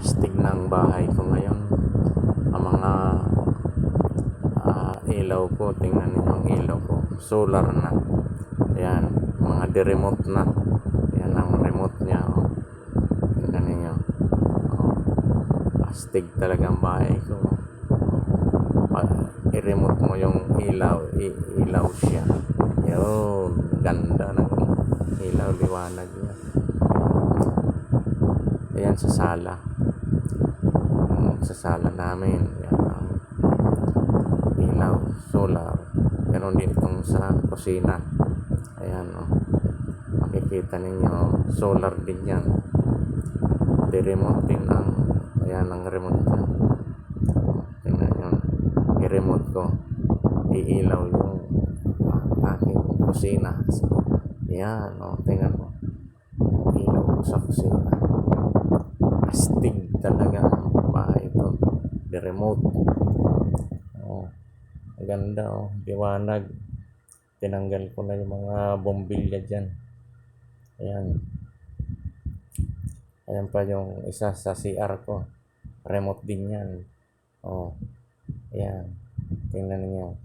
astig ng bahay ko ngayon. Ang mga ah, ilaw ko, tingnan niyo ang ilaw ko. Solar na. Ayan, mga de-remote na. Ayan ang remote niya. Oh. Tingnan niyo. Oh. Astig talaga ang bahay ko. Pag i-remote mo yung ilaw, i- ilaw siya. Yun, ganda ng ilaw, liwanag niya. Ayan sa sala. Sa sala namin. Ang ilaw, solar. Ganon din itong sa kusina. Ayan o. Makikita ninyo, solar din yan. Di remote din ang, ayan ang remote niya. Tingnan nyo, i-remote ko. Iilaw yung ah, aking kusina. Ayan o, tingnan mo. Ilaw ko sa kusina astig talaga ang bahay ko. The remote. Oh, ganda oh, liwanag. Tinanggal ko na yung mga bombilya dyan. Ayan. Ayan pa yung isa sa CR ko. Remote din yan. Oh, ayan. Tingnan niyo.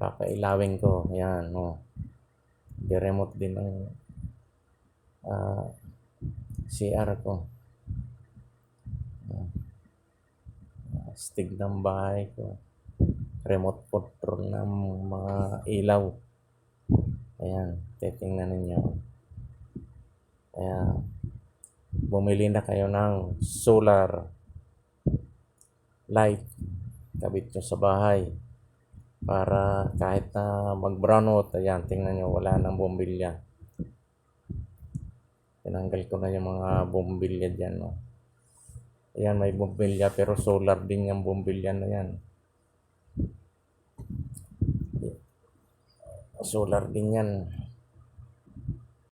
Papailawin ko. Ayan, oh. The remote din ang ah, CR ko. Astig ng bahay ko. Remote control ng mga ilaw. Ayan, titingnan ninyo. Kaya, bumili na kayo ng solar light. Kabit nyo sa bahay. Para kahit na mag-brownout, ayan, tingnan nyo, wala nang bombilya. Tinanggal ko na yung mga bombilya dyan, no. Ayan, may bombilya pero solar din yung bombilya na yan. Solar din yan.